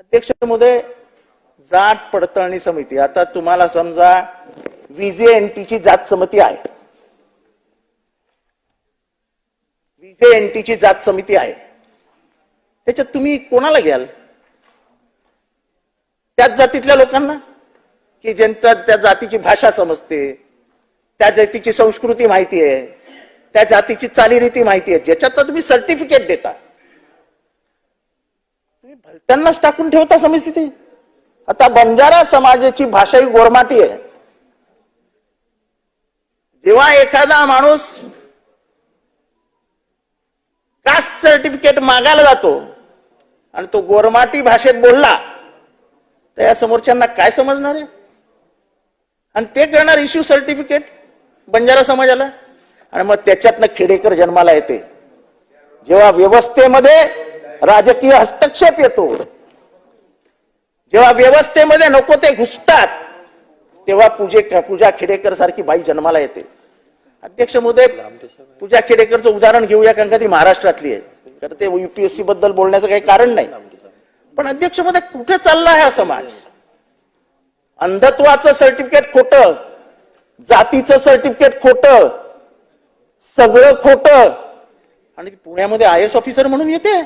अध्यक्ष महोदय जात पडताळणी समिती. आता तुम्हाला समजा विजे जात समिती आहे. विजे जात समिती आहे. त्याच्यात तुम्ही कोणाला घ्याल? त्याच जातीतल्या लोकांना? की ज्यांचा त्या जातीची भाषा समजते त्या जातीची संस्कृती माहिती आहे त्या जातीची चालीरीती माहिती आहे ज्याच्यात तर तुम्ही सर्टिफिकेट देता. भलत्यांनाच टाकून ठेवता समिती. आता बंजारा समाजाची भाषा ही गोरमाटी आहे. जेव्हा एखादा माणूस कास्ट सर्टिफिकेट मागायला जातो आणि तो गोरमाटी भाषेत बोलला तर या समोरच्यांना काय समजणार आहे? आणि ते करणार इश्यू सर्टिफिकेट बंजारा समाजाला? आणि मग त्याच्यातनं खेडेकर जन्माला येते. जेव्हा व्यवस्थेमध्ये राजकीय हस्तक्षेप येतो. जेव्हा व्यवस्थेमध्ये नको ते घुसतात तेव्हा पूजे पूजा खेडेकर सारखी बाई जन्माला येते. अध्यक्ष मोदय पूजा खेडेकरचं उदाहरण घेऊया कारण का ती महाराष्ट्रातली आहे. तर ते युपीएससी बद्दल बोलण्याचं काही कारण नाही. पण अध्यक्षमध्ये कुठे चालला हा समाज? अंधत्वाचं सर्टिफिकेट खोट जातीचं सर्टिफिकेट खोट सगळं खोट. आणि पुण्यामध्ये आय एस ऑफिसर म्हणून येते?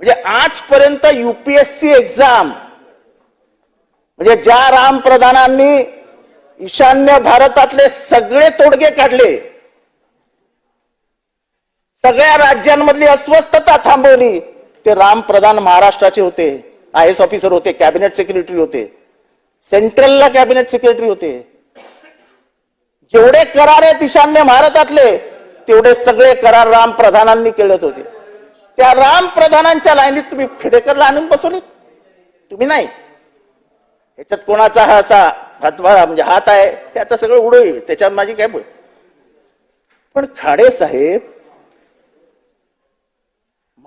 म्हणजे आजपर्यंत युपीएससी एक्झाम म्हणजे ज्या राम प्रधानांनी ईशान्य भारतातले सगळे तोडगे काढले सगळ्या राज्यांमधली अस्वस्थता थांबवली ते राम प्रधान महाराष्ट्राचे होते आय एस ऑफिसर होते कॅबिनेट सेक्रेटरी होते सेंट्रलला कॅबिनेट सेक्रेटरी होते. जेवढे करार आहेत ईशान्य भारतातले तेवढे सगळे करार राम प्रधानांनी केलेत होते. त्या राम प्रधानांच्या लाईनीत तुम्ही खेडेकरला आणून बसवलेत. तुम्ही नाही. ह्याच्यात कोणाचा हा असा हातभार म्हणजे हात आहे ते आता सगळं उडोई त्याच्यात माझी काय बोल. पण खाडे साहेब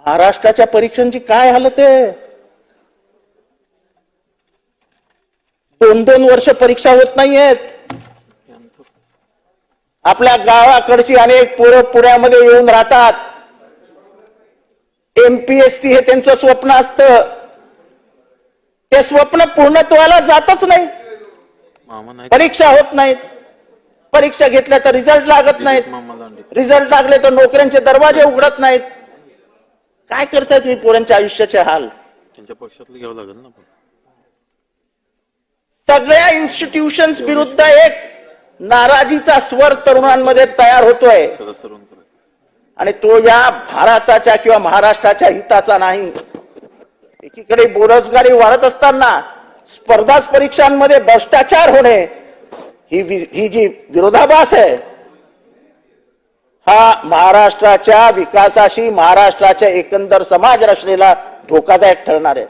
महाराष्ट्राच्या परीक्षांची काय हालत आहे? दोन दोन वर्ष परीक्षा होत नाहीयेत. आपल्या गावाकडची अनेक पोरं पुण्यामध्ये येऊन राहतात. एमपीएससी हे त्यांचं स्वप्न असतं. ते स्वप्न पूर्णत्वाला जातच नाही. परीक्षा होत नाहीत. परीक्षा घेतल्या तर रिझल्ट लागत नाहीत. रिझल्ट लागले तर नोकऱ्यांचे दरवाजे उघडत नाहीत. काय करताय तुम्ही पोरांच्या आयुष्याचे हाल? त्यांच्या पक्षातलं घ्यावं लागेल ना सगळ्या इन्स्टिट्यूशन्स विरुद्ध एक नाराजीचा स्वर तरुणांमध्ये तयार होतोय. आणि तो या भारताच्या किंवा महाराष्ट्राच्या हिताचा नाही. एकीकडे बेरोजगारी वाढत असताना स्पर्धा परीक्षांमध्ये भ्रष्टाचार होणे ही ही जी विरोधाभास आहे हा महाराष्ट्राच्या विकासाशी महाराष्ट्राच्या एकंदर समाज रचनेला धोकादायक ठरणार आहे.